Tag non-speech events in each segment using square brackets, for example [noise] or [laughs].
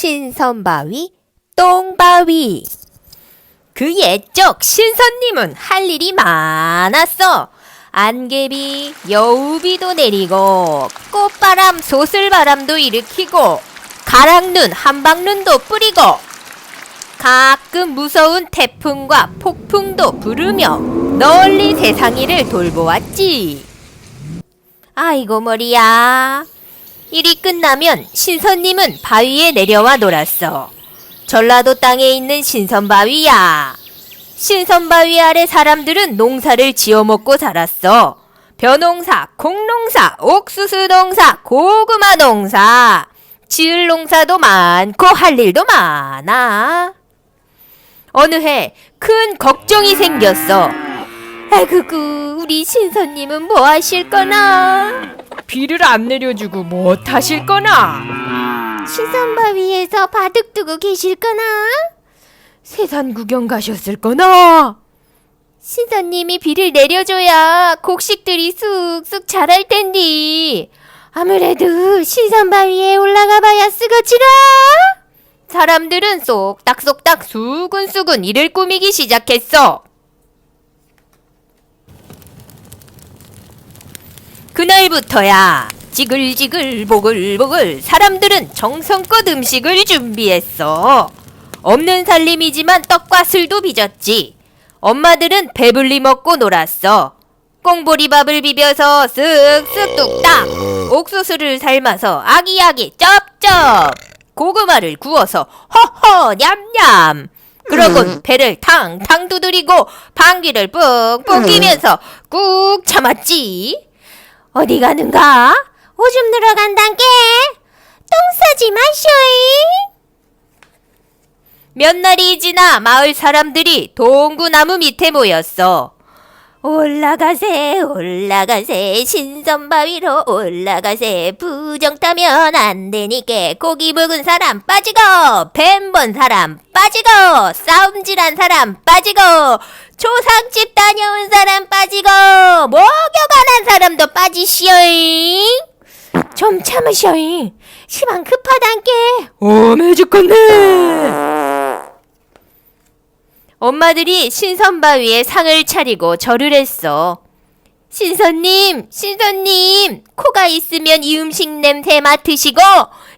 신선바위, 똥바위. 그 옛적 신선님은 할 일이 많았어. 안개비, 여우비도 내리고, 꽃바람, 소슬바람도 일으키고, 가랑눈, 한방눈도 뿌리고, 가끔 무서운 태풍과 폭풍도 부르며 널리 세상 일을 돌보았지. 아이고 머리야. 일이 끝나면 신선님은 바위에 내려와 놀았어. 전라도 땅에 있는 신선바위야. 신선바위 아래 사람들은 농사를 지어 먹고 살았어. 벼농사, 콩농사, 옥수수 농사, 고구마 농사. 지을 농사도 많고 할 일도 많아. 어느 해 큰 걱정이 생겼어. 아이고, 우리 신선님은 뭐 하실 거나? 비를 안 내려주고 뭐 하실 거나? 신선바 위에서 바둑 두고 계실 거나? 세산 구경 가셨을 거나? 신선님이 비를 내려줘야 곡식들이 쑥쑥 자랄 텐디. 아무래도 신선바 위에 올라가 봐야 쓰거지라. 사람들은 쏙닥쏙닥 수근수근 이를 꾸미기 시작했어. 그날부터야 지글지글 보글보글 사람들은 정성껏 음식을 준비했어. 없는 살림이지만 떡과 술도 빚었지. 엄마들은 배불리 먹고 놀았어. 꽁보리밥을 비벼서 쓱쓱 뚝딱 옥수수를 삶아서 아기아기 쩝쩝 고구마를 구워서 허허 냠냠 그러곤 배를 탕탕 두드리고 방귀를 뿡뿡 끼면서 꾹 참았지 어디 가는가? 오줌 들어간단께 똥 싸지 마쇼잉 몇 날이 지나 마을 사람들이 동구 나무 밑에 모였어. 올라가세 올라가세 신선바위로 올라가세 부정 타면 안 되니까 고기 묵은 사람 빠지고 뱀 본 사람 빠지고 싸움질한 사람 빠지고 조상집 다녀온 사람 빠지고 목욕 안한 사람도 빠지시오잉 좀 참으시오잉 시방 급하단께 어메 죽겠네. 엄마들이 신선바위에 상을 차리고 절을 했어. 신선님, 신선님, 코가 있으면 이 음식 냄새 맡으시고,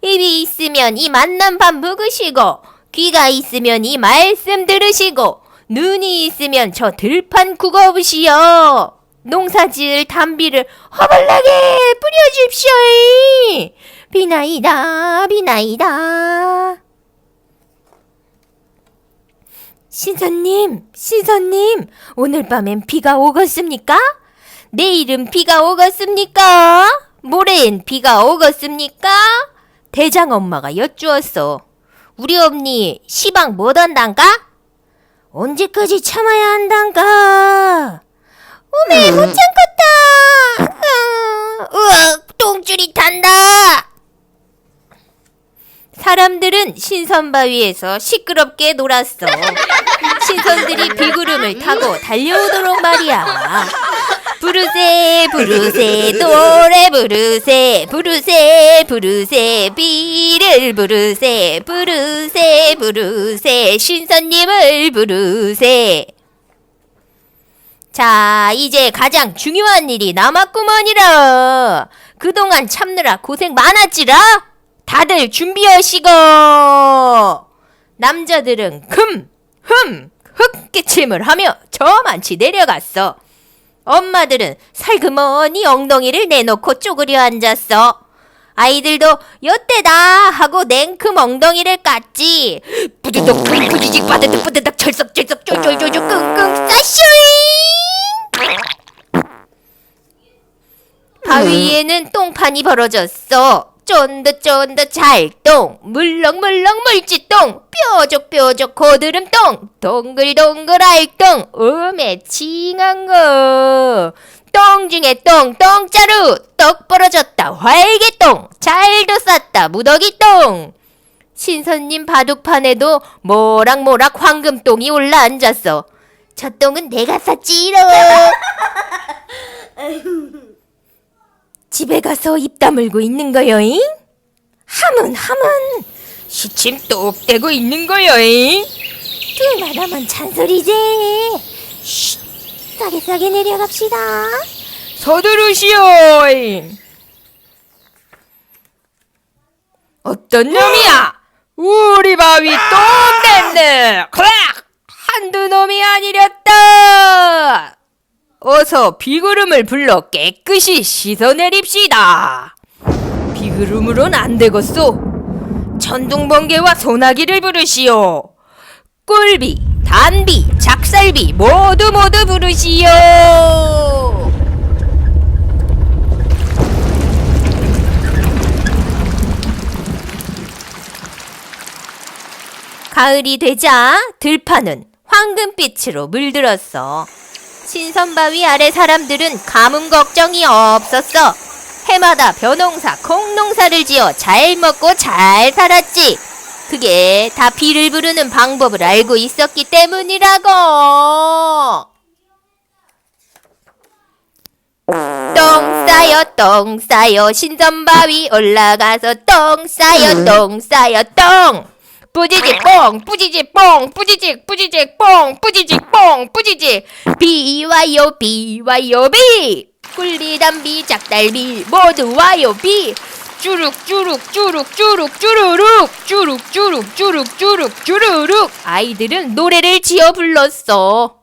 입이 있으면 이 맛난 밥 먹으시고, 귀가 있으면 이 말씀 들으시고, 눈이 있으면 저 들판 국어보시오. 농사지을 담비를 허벌나게 뿌려줍시오. 비나이다, 비나이다. 신선님, 신선님, 오늘 밤엔 비가 오겠습니까? 내일은 비가 오겠습니까? 모레엔 비가 오겠습니까? 대장 엄마가 여쭈었어. 우리 엄니 시방 못 한단가? 언제까지 참아야 한단가? 오메 못 참겠다. 으, 으악 똥줄이 탄다. 사람들은 신선바위에서 시끄럽게 놀았어. 신선들이 [laughs] 비구름을 타고 달려오도록 말이야. 부르세 부르세 노래 부르세 부르세 부르세 비를 부르세 부르세 부르세 신선님을 부르세. 자 이제 가장 중요한 일이 남았구먼이라. 그동안 참느라 고생 많았지라? 다들 준비하시고. 남자들은 금, 흠, 흙기침을 하며 저만치 내려갔어. 엄마들은 살그머니 엉덩이를 내놓고 쪼그려 앉았어. 아이들도 여때다 하고 냉큼 엉덩이를 깠지. 부드덕 부지직 바드득 부드덕 철썩철썩 쫄쫄쫄쫄 끙끙 싸쇼잉. 바위에는 똥판이 벌어졌어. 쫀득쫀득 잘똥, 물렁물렁 물지똥, 뾰족뾰족 고드름똥, 동글동글 알똥, 음에 칭한 거. 똥 중에 똥, 똥자루, 떡 벌어졌다, 활개똥, 잘도 쌌다, 무더기똥. 신선님 바둑판에도 모락모락 황금똥이 올라 앉았어. 저 똥은 내가 쌌지롱. [laughs] 집에 가서 입 다물고 있는 거여잉? 함은 함은 시침 똑 떼고 있는 거여잉. 하면 잔소리지. 쉿, 싸게 싸게 내려갑시다. 서두르시오잉. 어떤 놈이야? 우리 바위 똥 냈네. 크락! 한두 놈이 아니렸다. 어서 비구름을 불러 깨끗이 씻어내립시다. 비구름으론 안 되겠소. 천둥번개와 소나기를 부르시오. 꿀비, 단비, 작살비 모두 모두 부르시오. 가을이 되자 들판은 황금빛으로 물들었어. 신선바위 아래 사람들은 가뭄 걱정이 없었어. 해마다 벼농사, 콩농사를 지어 잘 먹고 잘 살았지. 그게 다 비를 부르는 방법을 알고 있었기 때문이라고. 똥 싸요 똥 싸요 신선바위 올라가서 똥 싸요 똥 싸요 똥 뿌지직 뽕 뿌지직 뽕 뿌지직 뿌지직 뽕 뿌지직 뽕 뿌지직. 비 와요 비 와요 비 꿀비담비 작달비 모두 와요 비 쭈룩 쭈룩 쭈룩 쭈룩 쭈루룩 쭈룩 쭈룩 쭈룩 쭈룩 쭈루룩. 아이들은 노래를 지어 불렀어